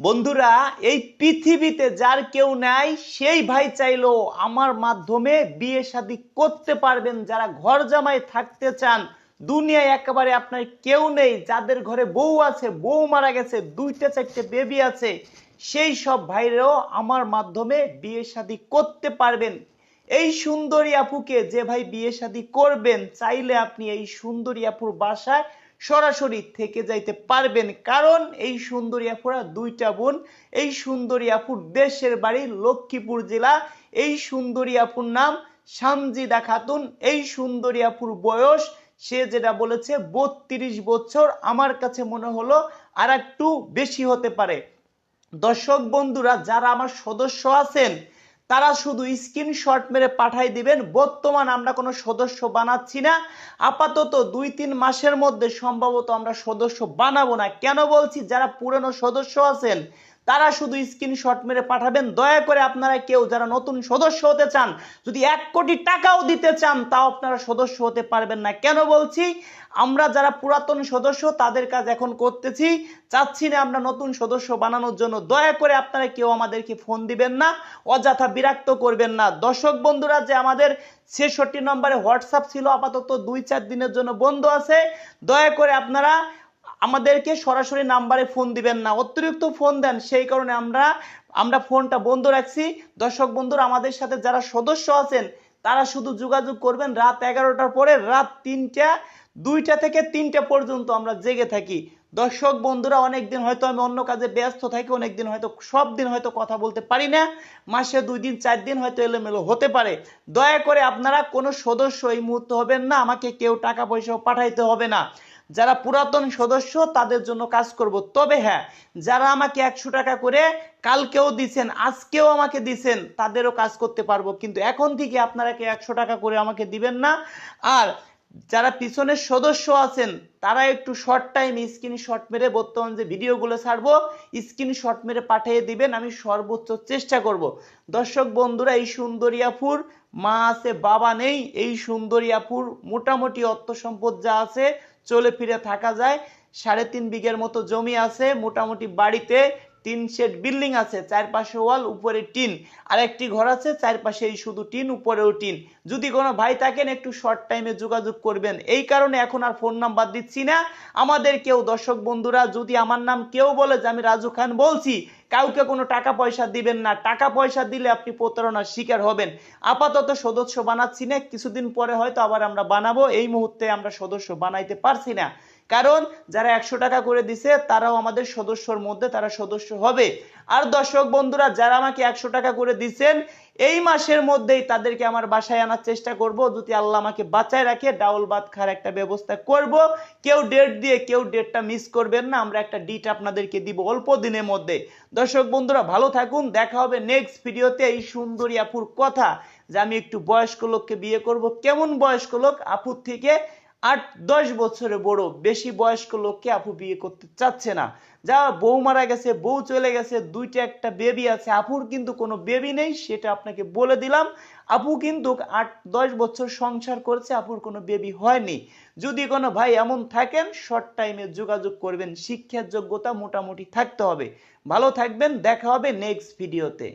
বন্ধুরা, এই পৃথিবীতে যার কেউ নাই, সেই ভাই চাইলো আমার মাধ্যমে বিয়ে শাদী করতে পারবেন। যারা ঘর জামাই থাকতে চান, দুনিয়ায় একেবারে আপনার কেউ নেই। যাদের ঘরে বউ আছে, বউ মারা গেছে, দুইটা, চারটে বেবি আছে, সেই সব ভাইরাও আমার মাধ্যমে বিয়ে শাদী করতে পারবেন। এই সুন্দরী আপুকে যে ভাই বিয়ে শাদী করবেন, চাইলে আপনি এই সুন্দরী আপুর বাসায় সরাসরি থেকে যাইতে পারবেন। কারণ এই সুন্দরী আপুরা দুইটা বোন, এই সুন্দরী আপুর দেশের বাড়ি লক্ষ্মীপুর জেলা, এই সুন্দরী আপুর নাম সামজিদা খাতুন, এই সুন্দরী আপুর বয়স, সে যেটা বলেছে বত্রিশ বছর, আমার কাছে মনে হলো আর একটু বেশি হতে পারে। দর্শক বন্ধুরা, যারা আমার সদস্য আছেন তারা শুধু স্ক্রিনশট মেরে পাঠাই দিবেন। বর্তমান আমরা কোনো সদস্য বানাচ্ছি না। আপাতত দুই তিন মাসের মধ্যে সম্ভবত আমরা সদস্য বানাবো না। কেন বলছি? যারা পুরনো সদস্য আছেন তারা শুধু স্ক্রিনশট মেরে পাঠাবেন। দয়া করে আপনারা কেউ যারা নতুন সদস্য হতে চান, যদি এক কোটি টাকাও দিতে চান, তাও আপনারা সদস্য হতে পারবেন না। কেন বলছি? আমরা যারা পুরাতন সদস্য, তাদের কাজ এখন করতেছি। চাচ্ছি না আমরা নতুন সদস্য বানানোর জন্য। দয়া করে আপনারা কেউ আমাদেরকে ফোন দিবেন না, অযথা বিরক্ত করবেন না। দর্শক বন্ধুরা, যে আমাদের ছেষট্টি নম্বরে হোয়াটসঅ্যাপ ছিল, আপাতত দুই চার দিনের জন্য বন্ধ আছে। দয়া করে আপনারা আমাদেরকে সরাসরি নাম্বারে ফোন দিবেন না। অতিরিক্ত ফোন দেন, সেই কারণে আমরা আমরা ফোনটা বন্ধ রাখছি। দর্শক বন্ধুরা, আমাদের সাথে যারা সদস্য আছেন, তারা শুধু যোগাযোগ করবেন রাত এগারোটার পরে, রাত তিনটা, দুইটা থেকে তিনটা পর্যন্ত আমরা জেগে থাকি। দর্শক বন্ধুরা, অনেকদিন হয়তো আমি অন্য কাজে ব্যস্ত থাকি, অনেকদিন হয়তো, সব দিন হয়তো কথা বলতে পারি না। মাসে দুই দিন, চার দিন হয়তো এলোমেলো হতে পারে। দয়া করে আপনারা কোনো সদস্য এই মুহূর্তে হবেন না, আমাকে কেউ টাকা পয়সাও পাঠাইতে হবে না। যারা পুরাতন সদস্য, তাদের জন্য কাজ করব। তবে হ্যাঁ যারা আমাকে একশো টাকা করে কালকেও দিছেন, আজকেও আমাকে দিছেন, তাদেরও কাজ করতে পারব। কিন্তু এখন থেকে আপনারা কি একশো টাকা করে আমাকে দিবেন না। আর যারা পিছনের সদস্য আছেন, তারা একটু শর্ট টাইম স্ক্রিনশট মেরে বর্তমান যে ভিডিওগুলো ছাড়বো স্ক্রিনশট মেরে পাঠিয়ে দিবেন, আমি সর্বোচ্চ চেষ্টা করব। দর্শক বন্ধুরা, এই সুন্দরিয়াপুর, মা আছে, বাবা নেই, এই সুন্দরিয়াপুর, মোটামুটি অর্থ সম্পদ যা আছে চলে ফিরে থাকা যায়। সাড়ে তিন বিঘের মতো জমি আছে। মোটামুটি বাড়িতে তিন শেড বিল্ডিং আছে, চারপাশে ওয়াল, উপরে টিন। আর একটি ঘর আছে, চারপাশেই শুধু টিন, উপরেও টিন। যদি কোনো ভাই থাকেন, একটু শর্ট টাইমে যোগাযোগ করবেন। এই কারণে এখন আর ফোন নাম্বার দিচ্ছি না। আমাদের কেউ, দর্শক বন্ধুরা, যদি আমার নাম কেউ বলে যে আমি রাজু খান বলছি, কাউকে কোনো টাকা পয়সা দিবেন না। টাকা পয়সা দিলে আপনি প্রতারণার শিকার হবেন। আপাতত সদস্য বানাচ্ছি না, কিছুদিন পরে হয়তো আবার আমরা বানাবো। এই মুহূর্তে আমরা সদস্য বানাইতে পারছি না। কারণ যারা একশো টাকা করে দিছে, তারাও আমাদের সদস্যর মধ্যে, তারা সদস্য হবে। আর দর্শক বন্ধুরা, যারা আমাকে একশো টাকা করে দিচ্ছেন এই মাসের মধ্যেই তাদেরকে আমার বাসায় আনার চেষ্টা করব। যদি আল্লাহ আমাকে বাঁচায় রাখে, ডাউল ভাত খাওয়ার একটা ব্যবস্থা করব। কেউ ডেট দিয়ে, কেউ ডেটটা মিস করবেন না। আমরা একটা ডিট আপনাদেরকে দিব অল্প দিনের মধ্যে। দর্শক বন্ধুরা, ভালো থাকুন। দেখা হবে নেক্সট ভিডিওতে এই সুন্দরী আপুর কথা যে আমি একটু বয়স্ক লোককে বিয়ে করব। কেমন বয়স্ক লোক? আপুর থেকে আট দশ বছরে বড় বেশি বয়স্ক লোককে আপু বিয়ে করতে চাচ্ছে না। যা বউ মারা গেছে, বউ চলে গেছে, দুইটা একটা বেবি আছে। আপুর কিন্তু কোনো বেবি নেই, সেটা আপনাকে বলে দিলাম। আপু কিন্তু আট দশ বছর সংসার করেছে, আপুর কোনো বেবি হয়নি। যদি কোনো ভাই এমন থাকেন শর্ট টাইমে যোগাযোগ করবেন। শিক্ষার যোগ্যতা মোটামুটি থাকতে হবে। ভালো থাকবেন, দেখা হবে নেক্সট ভিডিওতে